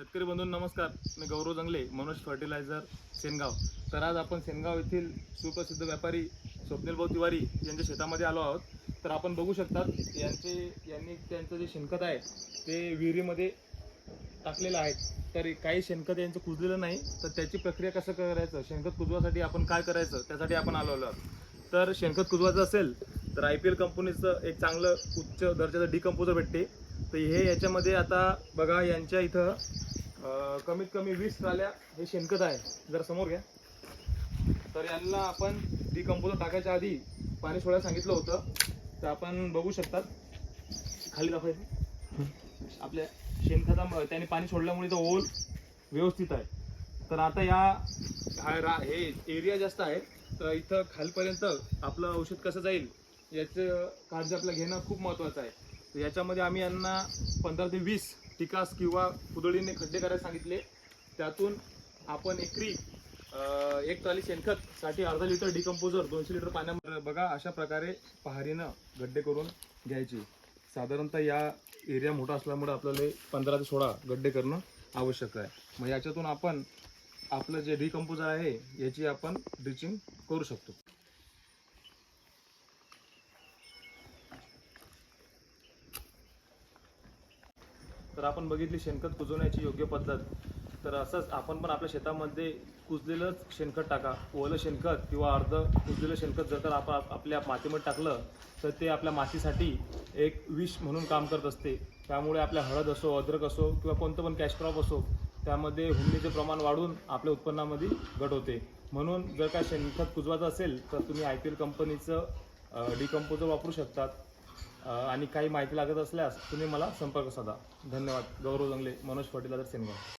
शेतकरी बंधू नमस्कार. मी गौरव जंगले मनोज फर्टिलायझर सेनगाव. तर आज आपण सेनगाव येथील सुप्रसिद्ध व्यापारी स्वप्नील भाऊ तिवारी यांच्या शेतामध्ये आलो आहोत. तर आपण बघू शकतात यांचे यांनी त्यांचं जे शेणखत आहे ते विहिरीमध्ये टाकलेलं आहे. तर काही शेणखत यांचं कुजलेलं नाही. तर त्याची प्रक्रिया कसं करायचं? शेणखत कुजवासाठी आपण काय करायचं? त्यासाठी आपण आलो आहोत. तर शेणखत कुजवायचं असेल तर आय पी एल कंपनीचं एक चांगलं उच्च दर्जाचं डिकंपोजर भेटते. तर हे याच्यामध्ये आता बघा यांच्या इथं कमीत कमी वीस ट्राल्या हे शेणखत आहे. जर समोर घ्या. तर यांना आपण डिकम्पोजर टाकायच्या आधी पाणी सोडायला सांगितलं होतं. तर आपण बघू शकतात. खाली दाखवायचं. आपल्या शेणखता त्याने पाणी सोडल्यामुळे तो ओल व्यवस्थित आहे. तर आता या रा हे एरिया जास्त आहे. तर इथं खालपर्यंत आपलं औषध कसं जाईल याचं काळजी आपलं घेणं खूप महत्त्वाचं आहे. तर याच्यामध्ये आम्ही यांना पंधरा ते वीस टिकास किंवा कुदळीने खड्डे करायला सांगितले. त्यातून आपण एकरी एक ट्रॉली शेणखतसाठी अर्धा लिटर डिकम्पोजर दोनशे लिटर पाण्यामध्ये बघा अशा प्रकारे पहारीनं गड्डे करून घ्यायचे. साधारणतः या एरिया मोठा असल्यामुळे आपल्याला पंधरा ते सोळा गड्डे करणं आवश्यक आहे. मग याच्यातून आपण आपलं जे डिकम्पोजर आहे याची आपण ड्रिचिंग करू शकतो. तर आपण बघितली शेणखत कुजवण्याची योग्य पद्धत. तर असंच आपण पण आपल्या शेतामध्ये कुजलेलंच शेणखत टाका. ओलं शेणखत किंवा अर्ध कुजलेलं शेणखत जर तर आपण आपल्या मातीमध्ये टाकलं तर ते आपल्या मातीसाठी एक विष म्हणून काम करत असते. त्यामुळे आपल्या हळद असो अद्रक असो किंवा कोणतं पण कॅश क्रॉप असो त्यामध्ये हुंडीचे प्रमाण वाढून आपल्या उत्पन्नामध्ये घट होते. म्हणून जर का शेणखत कुजवायचं असेल तर तुम्ही आय पी एल कंपनीचं डिकम्पोजर वापरू शकतात. आणि काही माहिती लागत असल्यास तुम्ही मला संपर्क साधा. धन्यवाद. गौरव जंगले मनोज फर्टिलायझर सेनगाव.